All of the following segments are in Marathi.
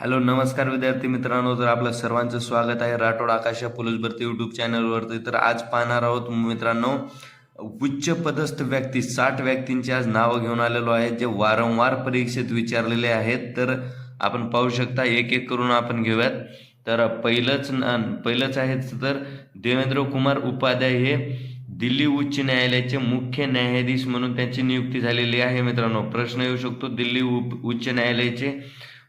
हॅलो नमस्कार विद्यार्थी मित्रांनो तर आपलं सर्वांचं स्वागत आहे राठोड आकाशा पोलीस भरती युट्यूब चॅनलवरती तर आज पाहणार आहोत मित्रांनो उच्च पदस्थ व्यक्ती साठ व्यक्तींची आज नावं घेऊन आलेलो आहे जे वारंवार परीक्षेत विचारलेले आहेत. तर आपण पाहू शकता एक एक करून आपण घेऊयात. तर पहिलंच न- पहिलंच आहे तर देवेंद्र कुमार उपाध्याय हे दिल्ली उच्च न्यायालयाचे मुख्य न्यायाधीश म्हणून त्यांची नियुक्ती झालेली आहे मित्रांनो. प्रश्न येऊ शकतो दिल्ली उप उच्च न्यायालयाचे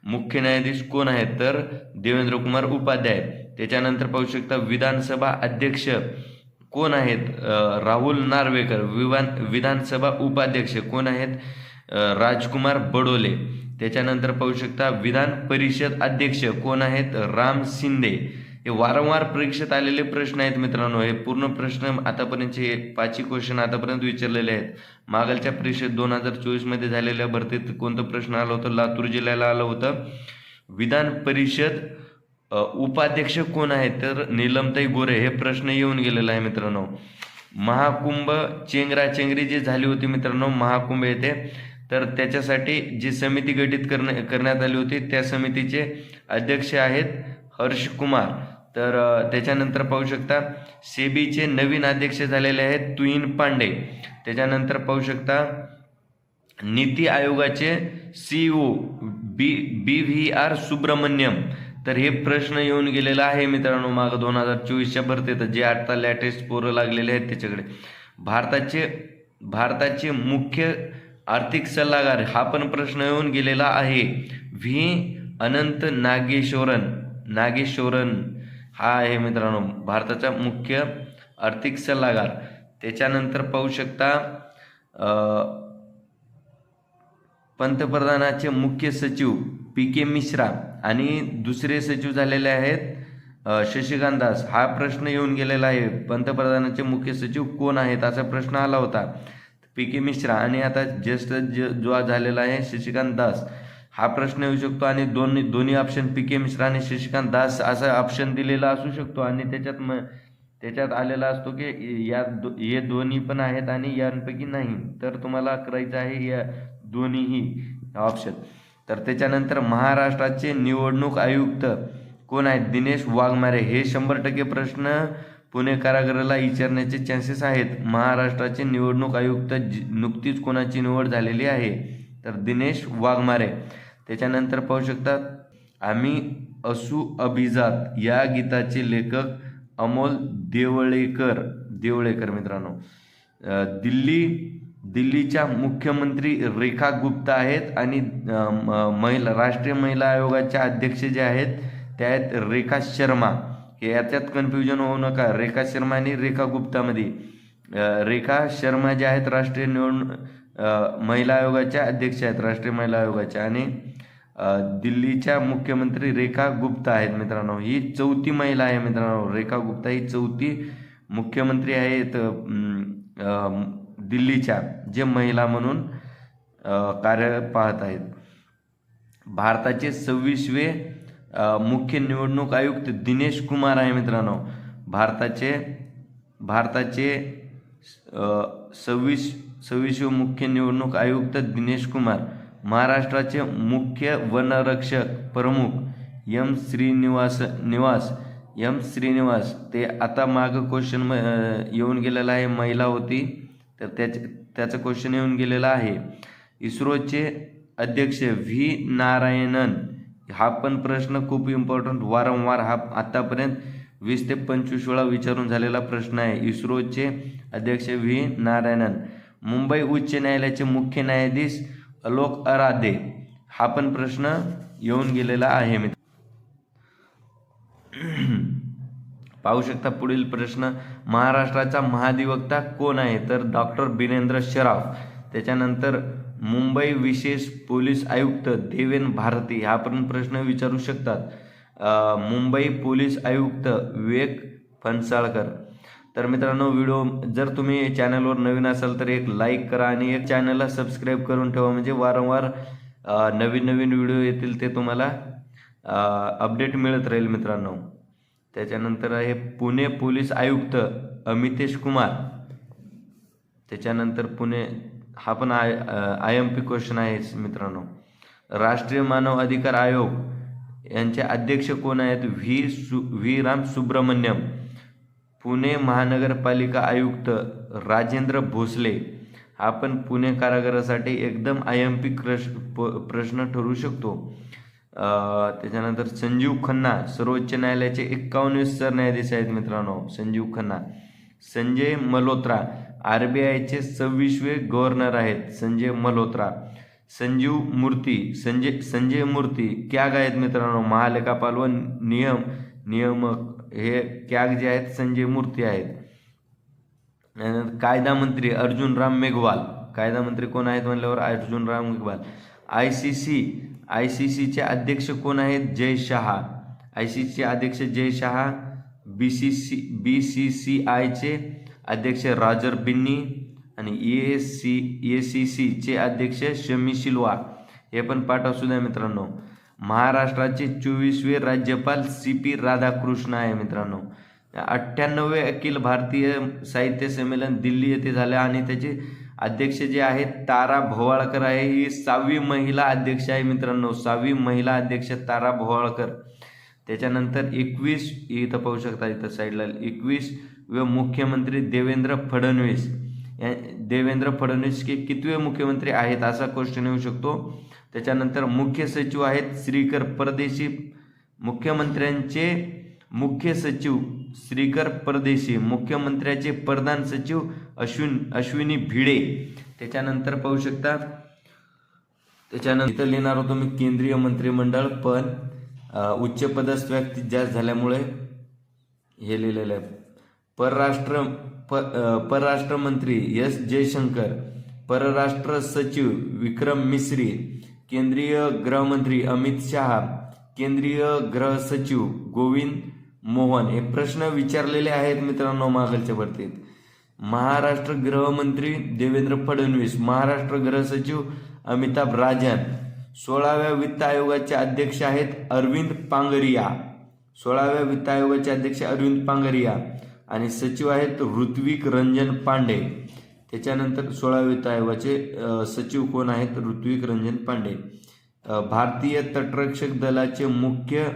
मुख्य न्यायाधीश कोण आहेत? तर देवेंद्र कुमार उपाध्याय. त्याच्यानंतर पाहू शकता विधानसभा अध्यक्ष कोण आहेत? राहुल नार्वेकर विधान विधानसभा उपाध्यक्ष कोण आहेत? राजकुमार बडोले. त्याच्यानंतर पाहू शकता विधान परिषद अध्यक्ष कोण आहेत? राम शिंदे. हे वारंवार परीक्षेत आलेले प्रश्न आहेत मित्रांनो. हे पूर्ण प्रश्न आतापर्यंतचे पाचही क्वेश्चन आतापर्यंत विचारलेले आहेत. मागलच्या परीक्षेत दोन हजार चोवीसमध्ये झालेल्या भरतीत कोणतं प्रश्न आलं होतं? लातूर जिल्ह्याला आलं होतं. विधान परिषद उपाध्यक्ष कोण आहेत? तर नीलमताई गोरे हे प्रश्न येऊन गेलेला आहे मित्रांनो. महाकुंभ चेंगराचेंगरी जी झाली होती मित्रांनो महाकुंभ येथे. तर त्याच्यासाठी जी समिती गठीत करण्यात आली होती त्या समितीचे अध्यक्ष आहेत हर्ष कुमार तर त्याच्यानंतर पाहू शकता सेबीचे नवीन अध्यक्ष झालेले आहेत तुईन पांडे. त्याच्यानंतर पाहू शकता नीती आयोगाचे CEO B B V R Subrahmanyam. तर हे प्रश्न येऊन गेलेला आहे मित्रांनो माग दोन हजार चोवीसच्या भरतीत जे आता लॅटेस्ट पोरं लागलेले आहेत त्याच्याकडे. भारताचे भारताचे मुख्य आर्थिक सल्लागार हा पण प्रश्न येऊन गेलेला आहे. व्ही. अनंत नागेश्वरन नागेश्वरन. हा आहे मित्रांनो भारताचा मुख्य आर्थिक सल्लागार. त्याच्यानंतर पाहू शकता पंतप्रधानाचे मुख्य सचिव पी के मिश्रा आणि दुसरे सचिव झालेले आहेत शशिकांत दास. हा प्रश्न येऊन गेलेला आहे. पंतप्रधानाचे मुख्य सचिव कोण आहेत असा प्रश्न आला होता. पी के मिश्रा आणि आता ज्येष्ठ ज- जो झालेला आहे शशिकांत दास. हा प्रश्न येऊ शकतो आणि दोन्ही दोन्ही ऑप्शन पी के मिश्रा आणि शशिकांत दास असा ऑप्शन दिलेला असू शकतो. आणि त्याच्यात म त्याच्यात आलेला असतो की या दो हे दोन्ही पण आहेत आणि यांपैकी नाही. तर तुम्हाला करायचं आहे या दोन्हीही ऑप्शन तर त्याच्यानंतर महाराष्ट्राचे निवडणूक आयुक्त कोण आहेत? दिनेश वाघमारे. हे शंभर टक्के प्रश्न पुणे कारागृहाला विचारण्याचे चान्सेस आहेत. महाराष्ट्राचे निवडणूक आयुक्त जी- नुकतीच कोणाची निवड झालेली आहे? तर दिनेश वाघमारे. त्याच्यानंतर पाहू शकतात आम्ही असू अभिजात या गीताचे लेखक अमोल देवळेकर देवळेकर मित्रांनो. दिल्ली दिल्लीच्या मुख्यमंत्री रेखा गुप्ता आहेत आणि म- महिला राष्ट्रीय महिला आयोगाच्या अध्यक्ष जे आहेत त्या आहेत रेखा शर्मा. हे याच्यात कन्फ्युजन होऊ नका. रेखा शर्मा आणि रेखा गुप्तामध्ये. रेखा शर्मा ज्या आहेत राष्ट्रीय निवडणूक महिला आयोगाच्या अध्यक्ष आहेत राष्ट्रीय महिला आयोगाच्या. आणि दिल्लीच्या मुख्यमंत्री रेखा गुप्ता आहेत मित्रांनो. ही चौथी महिला आहे मित्रांनो. रेखा गुप्ता ही चौथी मुख्यमंत्री आहेत दिल्लीच्या जे महिला म्हणून कार्य पाहत आहेत. भारताचे सव्वीसवे मुख्य निवडणूक आयुक्त दिनेश कुमार आहे मित्रांनो. भारताचे भारताचे सव्वीस सव्वीसवे मुख्य निवडणूक आयुक्त दिनेश कुमार महाराष्ट्राचे मुख्य वनरक्षक प्रमुख एम श्रीनिवास निवास एम श्रीनिवास ते आता मागं क्वेश्चन म येऊन गेलेला आहे महिला होती तर त्याच त्याचं क्वेश्चन येऊन गेलेला आहे. इस्रोचे अध्यक्ष व्ही नारायणन हा पण प्रश्न खूप इम्पॉर्टंट वारंवार हा आत्तापर्यंत वीस ते पंचवीस वेळा विचारून झालेला प्रश्न आहे. इस्रोचे अध्यक्ष व्ही नारायणन मुंबई उच्च न्यायालयाचे मुख्य न्यायाधीश अलोक अराधे हा पण प्रश्न येऊन गेलेला आहे मित्र. पाहू शकता पुढील प्रश्न. महाराष्ट्राचा महाधिवक्ता कोण आहे? तर डॉक्टर बिरेंद्र शराफ. त्याच्यानंतर मुंबई विशेष पोलीस आयुक्त देवेन भारती. हा पण प्रश्न विचारू शकतात. मुंबई पोलीस आयुक्त विवेक फणसाळकर. तर मित्रांनो व्हिडिओ जर तुम्ही चॅनलवर नवीन असाल तर एक लाईक करा आणि एक चॅनलला सबस्क्राईब करून ठेवा. म्हणजे वारंवार नवीन नवीन व्हिडिओ येतील ते तुम्हाला अपडेट मिळत राहील मित्रांनो. त्याच्यानंतर आहे पुणे पोलीस आयुक्त अमितेश कुमार. त्याच्यानंतर पुणे हा पण I I M P question आहे मित्रांनो. राष्ट्रीय मानव अधिकार आयोग यांचे अध्यक्ष कोण आहेत? व्ही सु व्ही राम सुब्रमण्यम. पुणे महानगरपालिका आयुक्त राजेंद्र भोसले आपण पुणे कारागृहासाठी एकदम आय एम पी क्रश प प्रश्न ठरू शकतो. त्याच्यानंतर संजीव खन्ना सर्वोच्च न्यायालयाचे एक्कावन्नवे सरन्यायाधीश आहेत मित्रांनो संजीव खन्ना. संजय मल्होत्रा आर बी आयचे सव्वीसवे गव्हर्नर आहेत संजय मल्होत्रा. संजीव मूर्ती संजय संजय मूर्ती कॅग आहेत मित्रांनो महालेखापाल व नियम नियामक हे कॅग जे आहेत संजय मूर्ती आहेत. कायदा मंत्री अर्जुन राम मेघवाल. कायदा मंत्री कोण आहेत म्हणल्यावर Arjun Ram Meghwal. I C C I C सीचे अध्यक्ष कोण आहेत? जय शहा. आय सी सीचे अध्यक्ष Jay Shah B C C B C C आयचे अध्यक्ष राजर बिन्नी आणि ए सी ए सी सीचे अध्यक्ष शमी शिलवा. हे पण पाठ असू द्या मित्रांनो. महाराष्ट्राचे चोवीसवे राज्यपाल सी पी राधाकृष्ण आहे मित्रांनो. अठ्ठ्याण्णवे अखिल भारतीय साहित्य संमेलन दिल्ली येथे झाले आणि त्याचे अध्यक्ष जे आहेत तारा भोवाळकर आहे. ही सहावी महिला अध्यक्ष आहे मित्रांनो. सहावी महिला अध्यक्ष तारा भोवाळकर. त्याच्यानंतर एकवीस इथं पाहू शकता इथं साईडला एकवीस व मुख्यमंत्री देवेंद्र फडणवीस. या देवेंद्र फडणवीस के कितवे मुख्यमंत्री आहेत असा क्वेश्चन येऊ शकतो. त्याच्यानंतर मुख्य सचिव आहेत श्रीकर परदेशी मुख्यमंत्र्यांचे मुख्य सचिव श्रीकर परदेशी मुख्यमंत्र्याचे प्रधान सचिव अश्विन अश्विनी भिडे. त्याच्यानंतर पाहू शकता त्याच्यानंतर इथं लिहिणार होतो मी केंद्रीय मंत्रिमंडळ पण अ, उच्च पदस्थ व्यक्ती जास्त झाल्यामुळे हे लिहिलेलं आहे. परराष्ट्र परराष्ट्र मंत्री एस जयशंकर परराष्ट्र सचिव विक्रम मिश्री केंद्रीय गृहमंत्री अमित शहा केंद्रीय गृह सचिव गोविंद मोहन हे प्रश्न विचारलेले आहेत मित्रांनो मागलच्या भरतीत. महाराष्ट्र गृहमंत्री देवेंद्र फडणवीस महाराष्ट्र गृह सचिव अमिताभ राजन सोळाव्या वित्त आयोगाचे अध्यक्ष आहेत अरविंद पांगरिया. सोळाव्या वित्त आयोगाचे अध्यक्ष अरविंद पांगरिया आणि सचिव आहेत ऋत्विक रंजन पांडे. त्याच्यानंतर सोळाव्या वित्त आयोगाचे सचिव कोण आहेत? ऋत्विक रंजन पांडे. भारतीय तटरक्षक दलाचे मुख्य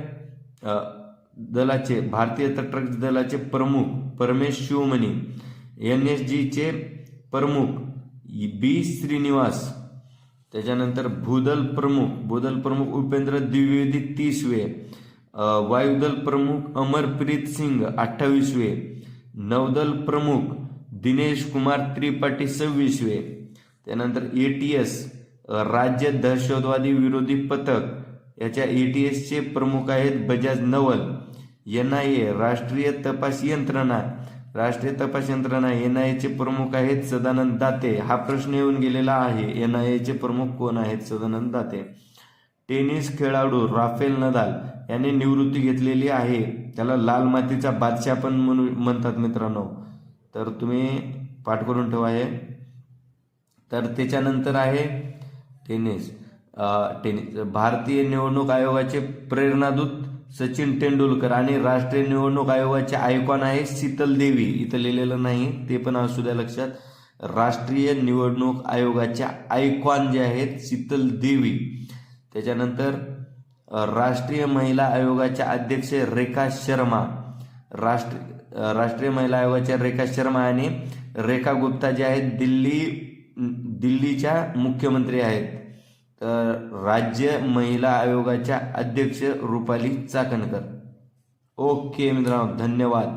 दलाचे भारतीय तटरक्षक दलाचे प्रमुख परमेश शिवमणी एन एस जीचे प्रमुख बी श्रीनिवास त्याच्यानंतर भूदल प्रमुख भूदल प्रमुख उपेंद्र द्विवेदी तीसवे वायुदल प्रमुख अमरप्रीत सिंग अठ्ठावीसवे नौदल प्रमुख दिनेश कुमार त्रिपाठी सव्वीसवे. त्यानंतर ए टी एस राज्य दहशतवादी विरोधी पथक याच्या ए टी एसचे प्रमुख आहेत Bajaj Naval N I A राष्ट्रीय तपास यंत्रणा. राष्ट्रीय तपास यंत्रणा एन आय एचे प्रमुख आहेत सदानंद दाते. हा प्रश्न येऊन गेलेला आहे एन आय एचे प्रमुख कोण आहेत सदानंद दाते? टेनिस खेळाडू राफेल नदाल याने निवृत्ती घेतलेली आहे. त्याला लाल मातीचा बादशाह पण म्हणू म्हणतात मित्रांनो. तर तुम्ही पाठ करून ठेवा हे. तर त्याच्यानंतर आहे टेनिस. टेनिस. भारतीय निवडणूक आयोगाचे प्रेरणादूत सचिन तेंडुलकर आणि राष्ट्रीय निवडणूक आयोगाचे आयकॉन आहे शीतल देवी. इथं लिहिलेलं नाही ते पण असू द्या लक्षात. राष्ट्रीय निवडणूक आयोगाच्या आयकॉन जे आहेत शीतल देवी. त्याच्यानंतर राष्ट्रीय महिला आयोगाच्या अध्यक्ष रेखा शर्मा. राष्ट्रीय राष्ट्रीय महिला आयोगाच्या रेखा शर्मा आणि रेखा गुप्ता जे आहेत दिल्ली दिल्लीच्या मुख्यमंत्री आहेत. तर राज्य महिला आयोगाच्या अध्यक्ष रुपाली चाकणकर. ओके मित्रांनो धन्यवाद.